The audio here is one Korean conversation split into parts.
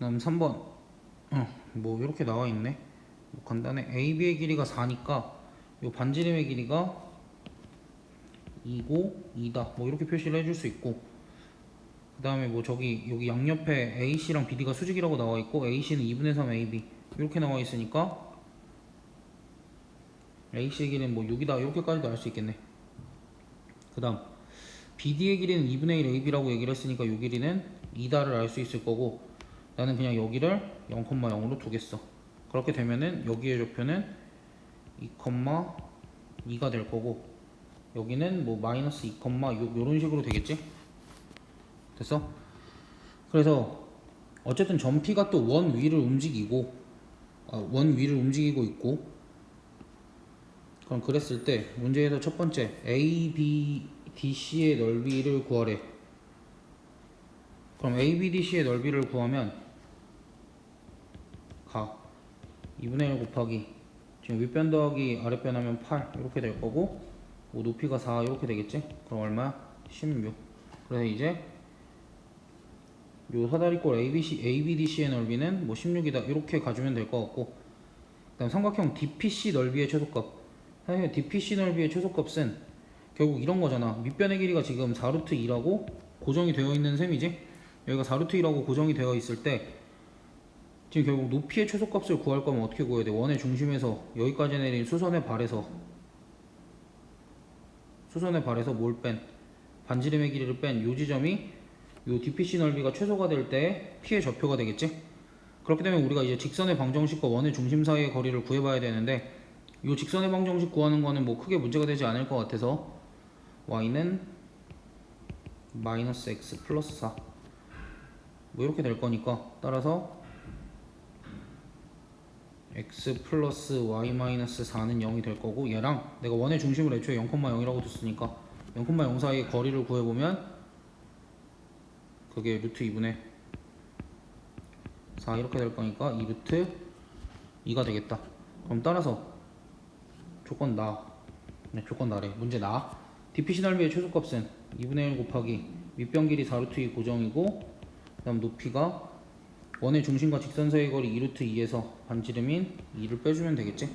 그다음 3번. 어, 뭐 이렇게 나와 있네. 뭐 간단해. AB의 길이가 4니까 요 반지름의 길이가 2고 2다. 뭐 이렇게 표시를 해줄 수 있고. 그 다음에 뭐 저기 여기 양옆에 AC랑 BD가 수직이라고 나와 있고 AC는 2분의 3 AB 이렇게 나와 있으니까 AC의 길이는 뭐 6이다 이렇게까지도 알 수 있겠네. 그 다음 BD의 길이는 2분의 1 AB라고 얘기를 했으니까 이 길이는 2다를 알 수 있을 거고 나는 그냥 여기를 0,0으로 두겠어 그렇게 되면은 여기의 좌표는 2,2가 될 거고 여기는 뭐 마이너스 2, 요, 요런 식으로 되겠지? 됐어? 그래서 어쨌든 점피가 또 원 위를 움직이고 아, 원 위를 움직이고 있고 그럼 그랬을 때 문제에서 첫 번째 A, B, DC의 넓이를 구하래 그럼 A, B, DC의 넓이를 구하면 가 2분의 1 곱하기 지금 윗변 더하기 아랫변 하면 8 이렇게 될 거고 뭐 높이가 4 이렇게 되겠지? 그럼 얼마야? 16 그래서 이제 요 사다리꼴 ABC, ABDC의 넓이는 뭐 16이다 이렇게 가주면 될 것 같고 그 다음 삼각형 DPC 넓이의 최소값 사실 DPC 넓이의 최소값은 결국 이런 거잖아 밑변의 길이가 지금 4루트 2라고 고정이 되어 있는 셈이지 여기가 4루트 2라고 고정이 되어 있을 때 지금 결국 높이의 최소값을 구할 거면 어떻게 구해야 돼? 원의 중심에서 여기까지 내린 수선의 발에서 수선의 발에서 뭘 뺀? 반지름의 길이를 뺀 요 지점이 요 DPC 넓이가 최소가 될 때 P의 좌표가 되겠지? 그렇게 되면 우리가 이제 직선의 방정식과 원의 중심 사이의 거리를 구해봐야 되는데 요 직선의 방정식 구하는 거는 뭐 크게 문제가 되지 않을 것 같아서 y는 마이너스 x 플러스 4 뭐 이렇게 될 거니까 따라서 x 플러스 y 마이너스 4는 0이 될 거고 얘랑 내가 원의 중심을 애초에 0,0이라고 뒀으니까 0,0 사이의 거리를 구해보면 그게 루트 2분의 4 이렇게 될 거니까 2 루트 2가 되겠다. 그럼 따라서 조건 나. 네, 조건 나래. 문제 나. DPC 넓이의 최소값은 2분의 1 곱하기 밑변 길이 4루트 2 고정이고 그 다음 높이가 원의 중심과 직선 사이의 거리 2루트 2에서 반지름인 2를 빼주면 되겠지?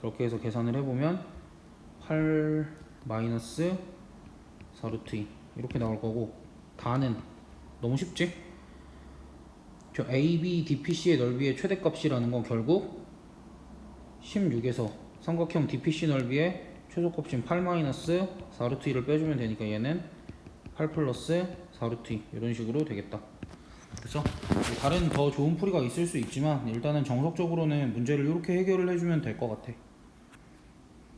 그렇게 해서 계산을 해보면 8 마이너스 4루트 2 이렇게 나올 거고 다는 너무 쉽지? 저 AB, DPC의 넓이의 최대값이라는 건 결국 16에서 삼각형 DPC 넓이의 최소값인 8 마이너스 4루트 2를 빼주면 되니까 얘는 8 플러스 4루트 2 이런 식으로 되겠다. 그래서 다른 더 좋은 풀이가 있을 수 있지만 일단은 정석적으로는 문제를 이렇게 해결을 해주면 될 것 같아.